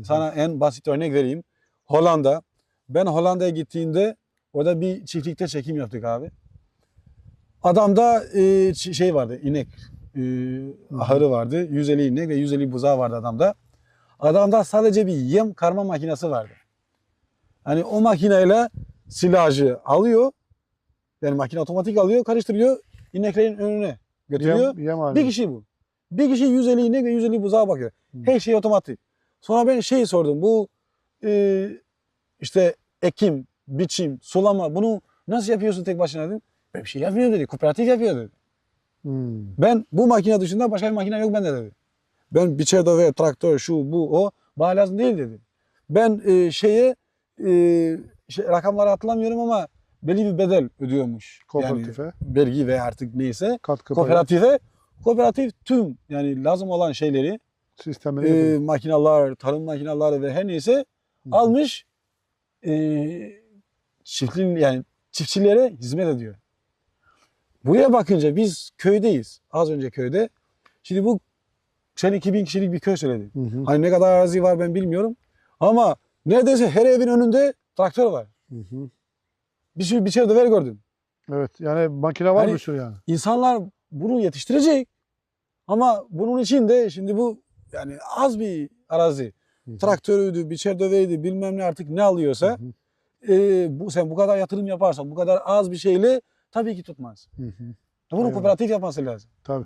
hı. Sana en basit örnek vereyim. Hollanda. Ben Hollanda'ya gittiğimde orada bir çiftlikte çekim yaptık abi. Adamda e, şey vardı, inek e, ahırı vardı. 150 inek ve 150 buzağı vardı adamda. Adamda sadece bir yem karma makinesi vardı. Hani o makineyle silajı alıyor. Yani makine otomatik alıyor, karıştırıyor, ineklerin önüne götürüyor. Yem, yem. Bir kişi bu. Bir kişi 150 inek ve 150 buzağa bakıyor. Hı. Her şey otomatik. Sonra ben şey sordum. Bu e, işte ekim, biçim, sulama bunu nasıl yapıyorsun tek başına dedim. Ben bir şey yapmıyorum dedi. Kooperatif yapıyor dedi. Hmm. Ben bu makine dışında başka bir makine yok bende dedi. Ben biçer döve, traktör, şu, bu, o bana lazım değil dedi. Ben e, şeye e, şey, rakamları hatırlamıyorum ama belli bir bedel ödüyormuş. Kooperatife. Yani vergi ve artık neyse Katkı payı kooperatife kooperatif tüm yani lazım olan şeyleri sistemini e, yapıyor. makinalar, tarım makinaları ve her neyse Hı. almış e, çiftliğin yani çiftçilere hizmet ediyor. Buraya bakınca biz köydeyiz. Az önce köyde. Şimdi bu sen 2000 kişilik bir köy söyledin. Hı hı. Hani ne kadar arazi var ben bilmiyorum. Ama neredeyse her evin önünde traktör var. Hı hı. Bir sürü biçer döver gördüm. Evet yani makine var Hani- bir sürü yani. İnsanlar bunu yetiştirecek. Ama bunun için de şimdi bu yani az bir arazi. Hı hı. Traktörüydü, biçer döveydi bilmem ne artık ne alıyorsa Hı hı. e, bu sen bu kadar yatırım yaparsan bu kadar az bir şeyle tabii ki tutmaz. Hı hı. Bunu Eyvallah. kooperatif yapması lazım. Tabii.